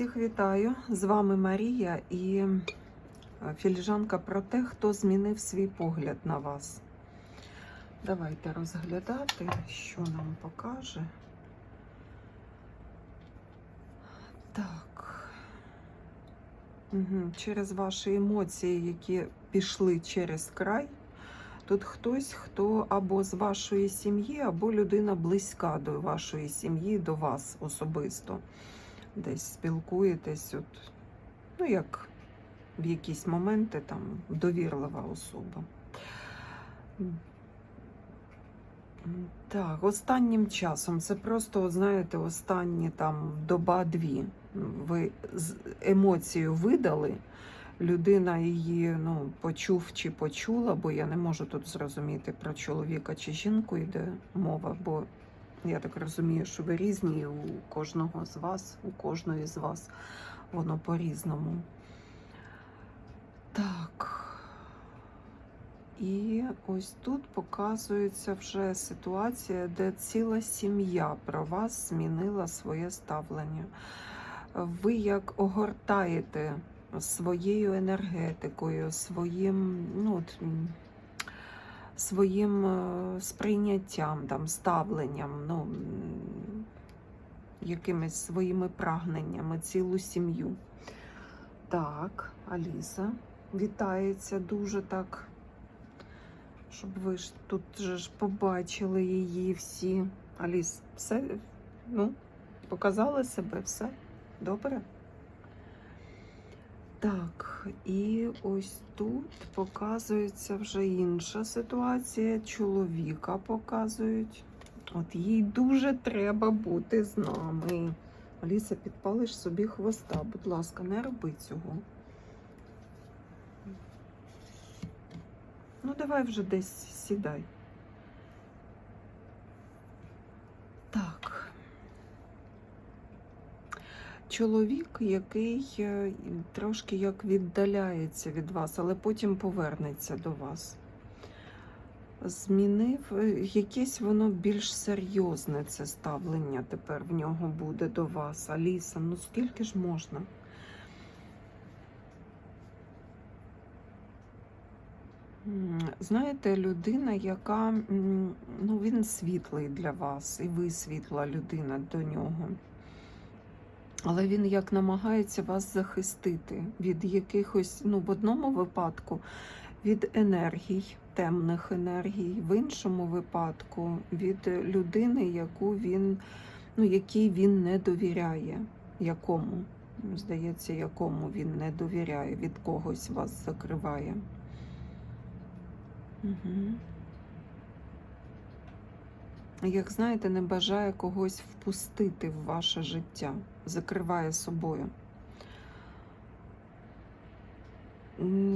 Всіх вітаю! З вами Марія і е, філіжанка про те, хто змінив свій погляд на вас. Давайте розглядати, що нам покаже. Так. Угу. Через ваші емоції, які пішли через край. Тут хтось, хто або з вашої сім'ї, або людина близька до вашої сім'ї, до вас особисто. Десь спілкуєтесь, от, ну як в якісь моменти там довірлива особа. Так, останнім часом, це просто, знаєте, останні там доба-дві. Ви емоцію видали, людина її ну, почув чи почула, бо я не можу тут зрозуміти про чоловіка чи жінку йде мова, бо я так розумію, що ви різні у кожного з вас, у кожної з вас воно по-різному. Так. І ось тут показується вже ситуація, де ціла сім'я про вас змінила своє ставлення. Ви як огортаєте своєю енергетикою, своїм, ну, от, своїм е, сприйняттям, там, ставленням, ну, якимись своїми прагненнями, цілу сім'ю. Так, Аліса вітається дуже так, щоб ви ж тут же ж побачили її всі. Аліс, все, ну, показали себе, все добре? Так, і ось тут показується вже інша ситуація. Чоловіка показують. От їй дуже треба бути з нами. Аліса, підпалиш собі хвоста. Будь ласка, не роби цього. Ну, давай вже десь сідай. Так. Чоловік, який е, трошки як віддаляється від вас, але потім повернеться до вас. Змінив е, якесь воно більш серйозне це ставлення тепер в нього буде до вас. Аліса, ну скільки ж можна? Знаєте, людина, яка ну, він світлий для вас, і ви світла людина до нього. Але він як намагається вас захистити від якихось, ну, в одному випадку від енергій, темних енергій, в іншому випадку від людини, яку він, ну, якій він не довіряє, якому, здається, якому він не довіряє, від когось вас закриває. Угу. Як знаєте, не бажає когось впустити в ваше життя, закриває собою.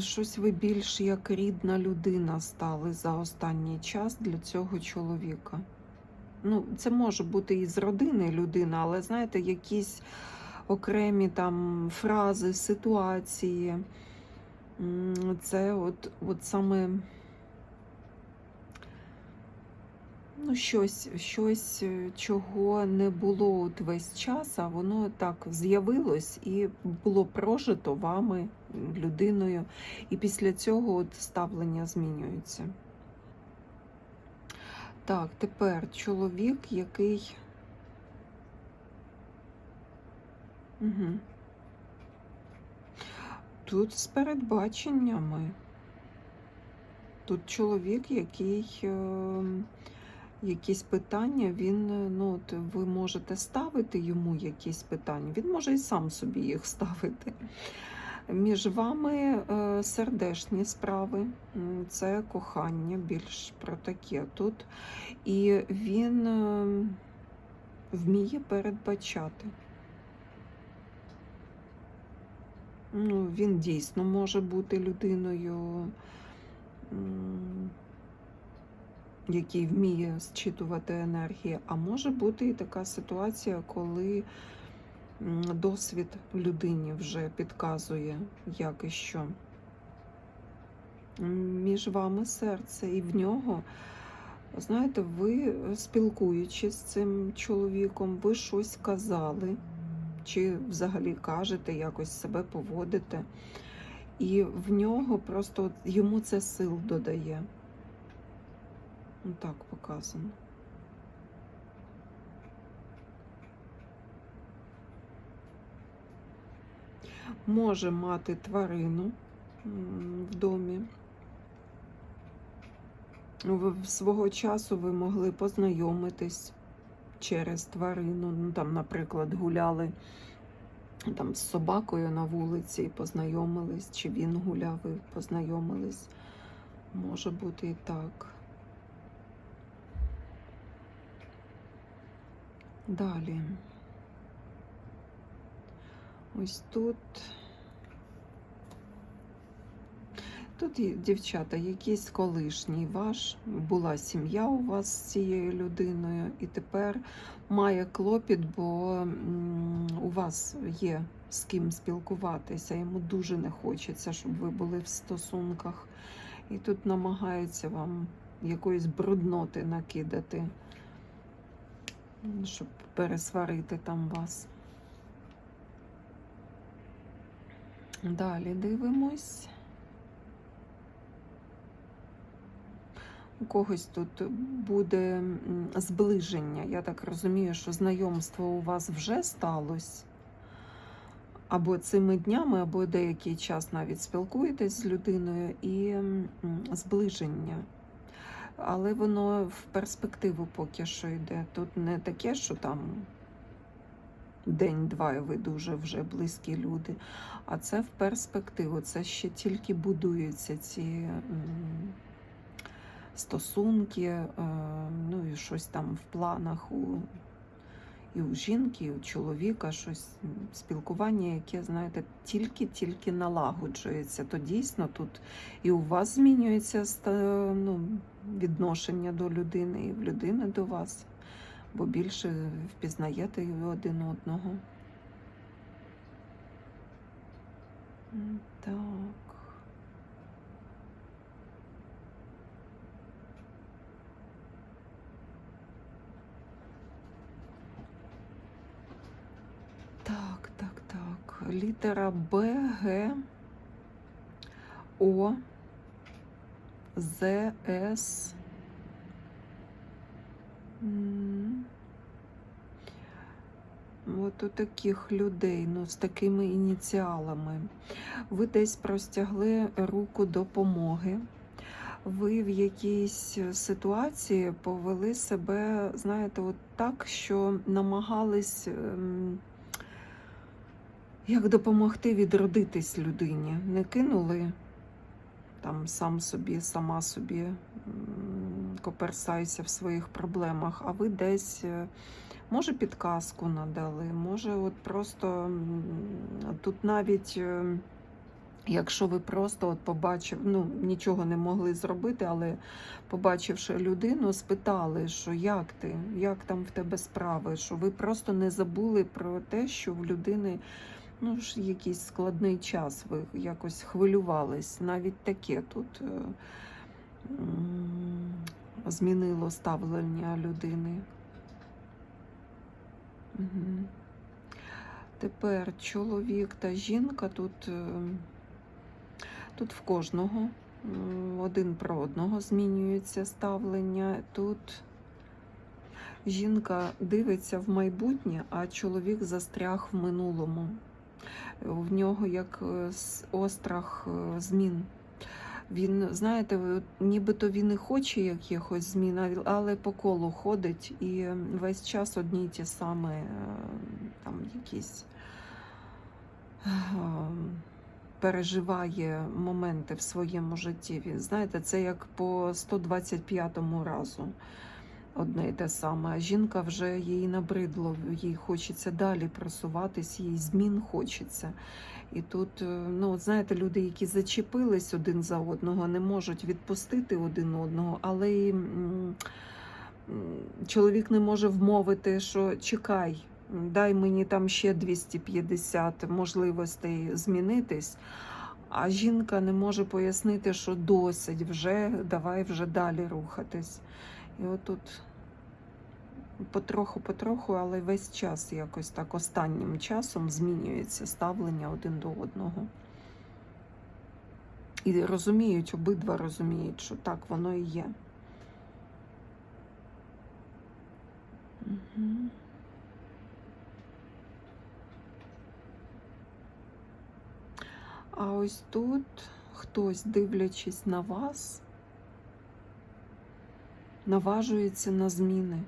Щось ви більш як рідна людина стали за останній час для цього чоловіка. Ну, це може бути і з родини людина, але знаєте, якісь окремі там фрази, ситуації. Це от, от саме. Ну, щось, щось, е, чого не було от весь час, а воно так з'явилось і було прожито вами, людиною, і після цього от ставлення змінюється. Так, тепер чоловік, який. Угу. Тут з передбаченнями. Тут чоловік, який. е, якісь питання, він, е, ну, от ви можете ставити йому якісь питання, він може і сам собі їх ставити. Між вами е, сердешні справи, це кохання, більш про таке тут. І він е, вміє передбачати. Ну, він дійсно може бути людиною. Який вміє зчитувати енергії, а може бути і така ситуація, коли досвід людині вже підказує, як і що. Між вами серце, і в нього, знаєте, ви спілкуючись з цим чоловіком, ви щось казали чи взагалі кажете, якось себе поводите. І в нього просто йому це сил додає. Ну, так показано. Може мати тварину в домі. В свого часу ви могли познайомитись через тварину. Ну, там, наприклад, гуляли там, з собакою на вулиці і познайомились, чи він гуляв і познайомились. Може бути і так. Далі. Ось тут. Тут дівчата, якийсь колишній ваш, була сім'я у вас з цією людиною, і тепер має клопіт, бо у вас є з ким спілкуватися. Йому дуже не хочеться, щоб ви були в стосунках. І тут намагається вам якоїсь брудноти накидати, щоб пересварити там вас. Далі дивимось. У когось тут буде зближення. Я так розумію, що знайомство у вас вже сталося. Або цими днями, або деякий час навіть спілкуєтесь з людиною і зближення. Але воно в перспективу поки що йде. Тут не таке, що там день-два, і ви дуже вже близькі люди. А це в перспективу. Це ще тільки будуються ці стосунки, е, ну і щось там в планах у, і у жінки, і у чоловіка, щось спілкування, яке, знаєте, тільки-тільки налагоджується. То дійсно тут і у вас змінюється ну, відношення до людини, і в людини до вас, бо більше впізнаєте один одного. Так так, так. Літера Б, Г, О, З, С. От у таких людей, ну, з такими ініціалами. Ви десь простягли руку допомоги. Ви в якійсь ситуації повели себе, знаєте, от так, що намагались ем, як допомогти відродитись людині. Не кинули там сам собі, сама собі коперсайся в своїх проблемах, а ви десь. е, Може, підказку надали, може, от просто тут навіть, е, якщо ви просто от побачив, ну нічого не могли зробити, але побачивши людину, спитали, що як ти, як там в тебе справи, що ви просто не забули про те, що в людини ну, ж якийсь складний час, ви якось хвилювались. Навіть таке тут е, змінило ставлення людини. Тепер чоловік та жінка тут, е, тут в кожного один про одного змінюється ставлення. Тут жінка дивиться в майбутнє, а чоловік застряг в минулому. В нього як е, острах е, змін. Він, знаєте, нібито він і хоче якихось змін, але по колу ходить і весь час одні й ті самі е, там якісь переживає моменти в своєму житті. Він, знаєте, це як по 125-му разу одне й те саме. А жінка вже їй набридло, їй хочеться далі просуватись, їй змін хочеться. І тут, е, ну, знаєте, люди, які зачепились один за одного, не можуть відпустити один одного, але м, чоловік не може вмовити, що чекай, дай мені там ще 250 можливостей змінитись. А жінка не може пояснити, що досить вже, давай вже далі рухатись. І отут потроху-потроху, але весь час якось так останнім часом змінюється ставлення один до одного. І розуміють, обидва розуміють, що так воно і є. А ось тут хтось, дивлячись на вас, наважується на зміни.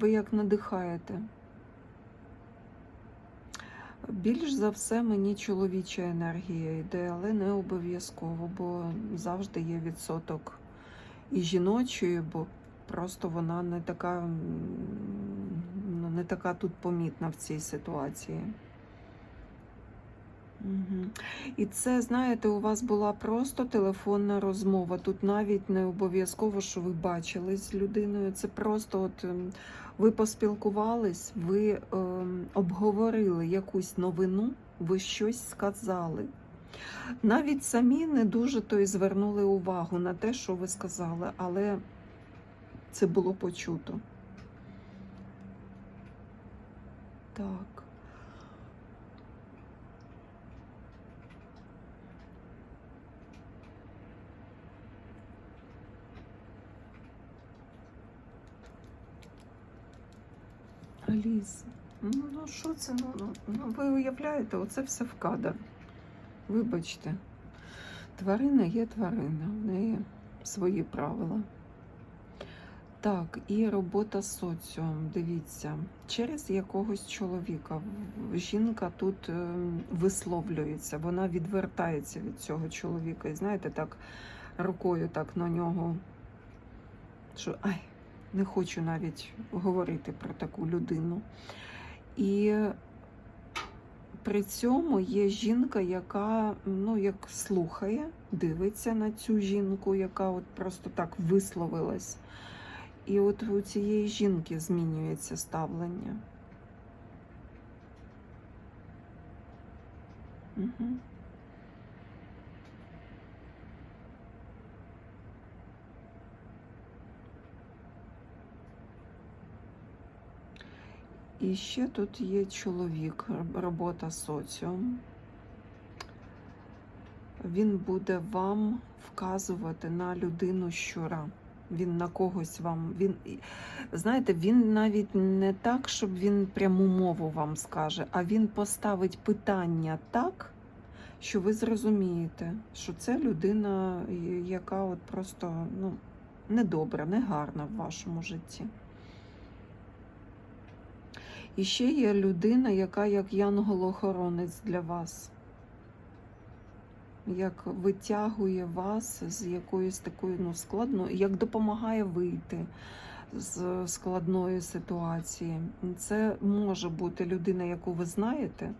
Ви як надихаєте. Більш за все мені чоловіча енергія йде, але не обов'язково, бо завжди є відсоток і жіночої, бо просто вона не така, ну, не така тут помітна в цій ситуації. І це, знаєте, у вас була просто телефонна розмова. Тут навіть не обов'язково, що ви бачились з людиною. Це просто от ем, ви поспілкувались, ви ем, обговорили якусь новину, ви щось сказали. Навіть самі не дуже то й звернули увагу на те, що ви сказали, але це було почуто. Так. Аліс, ну, ну що це? Ну, ну, ну, ви уявляєте, оце все в кадр. Вибачте, тварина є тварина, в неї свої правила. Так, і робота з соціумом. Дивіться, через якогось чоловіка жінка тут е, висловлюється, вона відвертається від цього чоловіка. І знаєте, так рукою так на нього, що ай, не хочу навіть говорити про таку людину. І при цьому є жінка, яка ну, як слухає, дивиться на цю жінку, яка от просто так висловилась. І от у цієї жінки змінюється ставлення. Угу. І ще тут є чоловік, робота соціум. Він буде вам вказувати на людину щура. Він на когось вам. Він, знаєте, він навіть не так, щоб він пряму мову вам скаже, а він поставить питання так, що ви зрозумієте, що це людина, яка от просто ну, недобра, негарна в вашому житті. І ще є людина, яка як янголохоронець для вас, як витягує вас з якоїсь такої ну, складної, як допомагає вийти з складної ситуації. Це може бути людина, яку ви знаєте,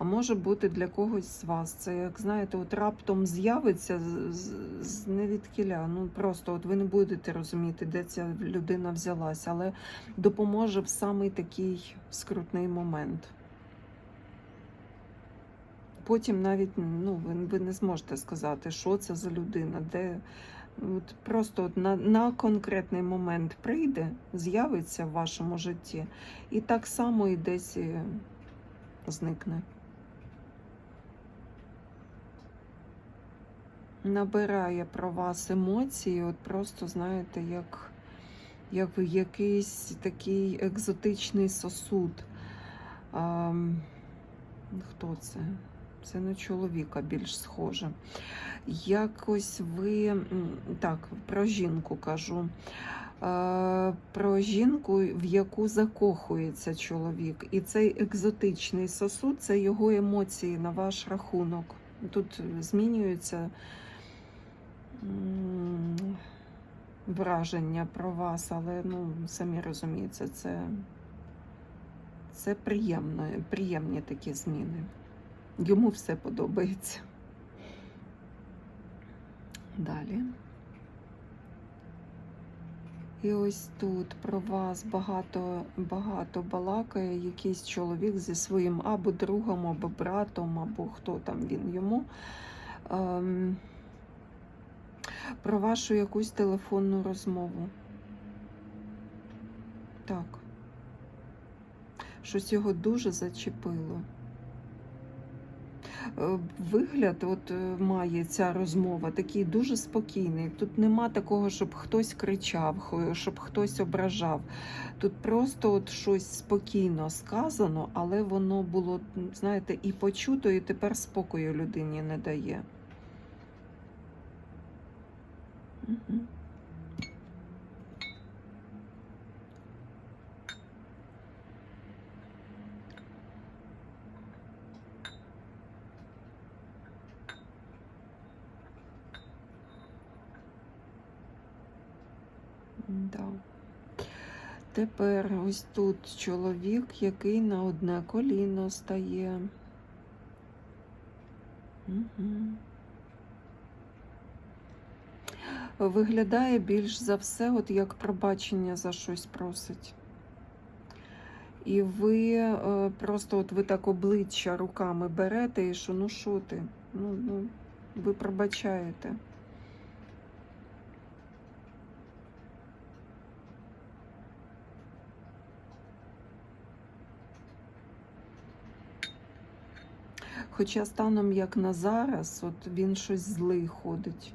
а може бути для когось з вас. Це, як знаєте, от раптом з'явиться з, невідкіля. Ну просто от ви не будете розуміти, де ця людина взялась, але допоможе в самий такий скрутний момент. Потім навіть ну, ви, ви не зможете сказати, що це за людина, де от просто от на, на конкретний момент прийде, з'явиться в вашому житті, і так само і десь зникне. Набирає про вас емоції, от просто, знаєте, як, як якийсь такий екзотичний сосуд. А, хто це? Це на чоловіка більш схоже. Якось ви так, про жінку кажу. Е, Про жінку, в яку закохується чоловік. І цей екзотичний сосуд це його емоції на ваш рахунок. Тут змінюється м, враження про вас, але ну, самі розумієте, це, це приємно, приємні такі зміни. Йому все подобається. Далі. І ось тут про вас багато багато балакає якийсь чоловік зі своїм або другом, або братом, або хто там він йому. Ем, Про вашу якусь телефонну розмову. Так. Щось його дуже зачепило. Е, Вигляд от е, має ця розмова такий дуже спокійний. Тут нема такого, щоб хтось кричав, щоб хтось ображав. Тут просто от щось спокійно сказано, але воно було, знаєте, і почуто, і тепер спокою людині не дає. Да. Тепер ось тут чоловік, який на одне коліно стає. Угу. Виглядає більш за все, от як пробачення за щось просить. І ви е, просто от ви так обличчя руками берете і що, ну що ти? Ну, ну, ви пробачаєте. Хоча станом як на зараз, от він щось злий ходить.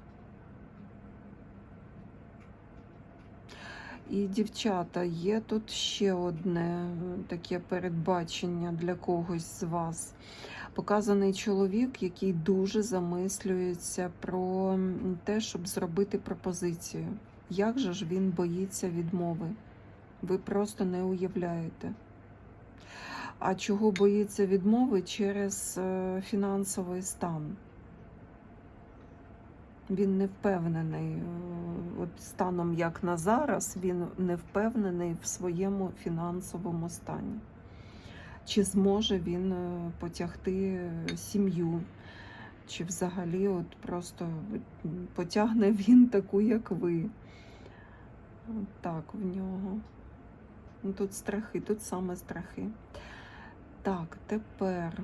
І дівчата, є тут ще одне е, таке передбачення для когось з вас. Показаний чоловік, який дуже замислюється про те, щоб зробити пропозицію. Як же ж він боїться відмови? Ви просто не уявляєте. А чого боїться відмови через е, фінансовий стан? Він не впевнений, е, от станом як на зараз, він не впевнений в своєму фінансовому стані. Чи зможе він е, потягти сім'ю, чи взагалі от просто потягне він таку, як ви. Так в нього. Ну, Тут страхи, тут саме страхи. Так, тепер.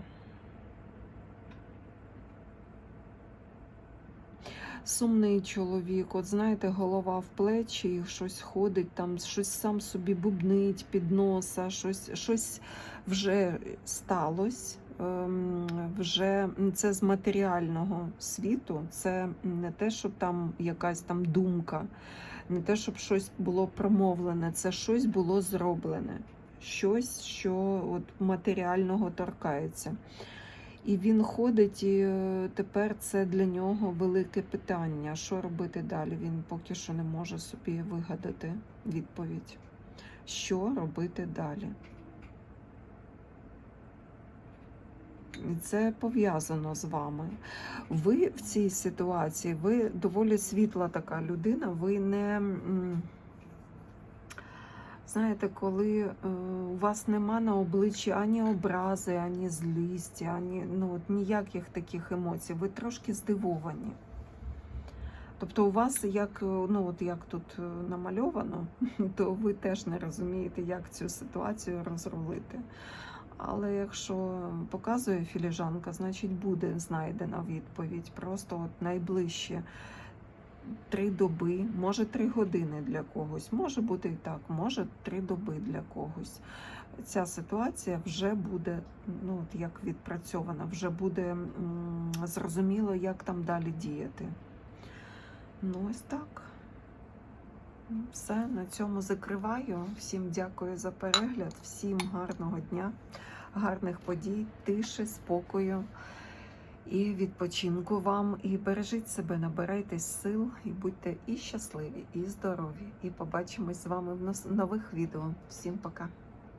Сумний чоловік, от знаєте, голова в плечі, щось ходить, там щось сам собі бубнить під носа, щось, щось вже сталося. ем, Вже це з матеріального світу, це не те, щоб там якась там думка, не те, щоб щось було промовлене, це щось було зроблене, щось, що от матеріального торкається. І він ходить, і е, тепер це для нього велике питання. Що робити далі? Він поки що не може собі вигадати відповідь. Що робити далі? Це пов'язано з вами. Ви в цій ситуації, ви доволі світла така людина, ви не. Знаєте, коли е, у вас нема на обличчі ані образи, ані злісті, ані ну, от ніяких таких емоцій, ви трошки здивовані. Тобто у вас, як, е, ну, от як тут е, намальовано, то ви теж не розумієте, як цю ситуацію розрулити. Але якщо показує філіжанка, значить буде знайдена відповідь. Просто от найближче три доби, може три години для когось, може бути і так, може три доби для когось. Ця ситуація вже буде ну, от як відпрацьована, вже буде м, зрозуміло, як там далі діяти. Ну, ось так. Все, на цьому закриваю. Всім дякую за перегляд, всім гарного дня, гарних подій, тиші, спокою і відпочинку вам. І бережіть себе, набирайтесь сил і будьте і щасливі, і здорові. І побачимось з вами в нових відео. Всім пока!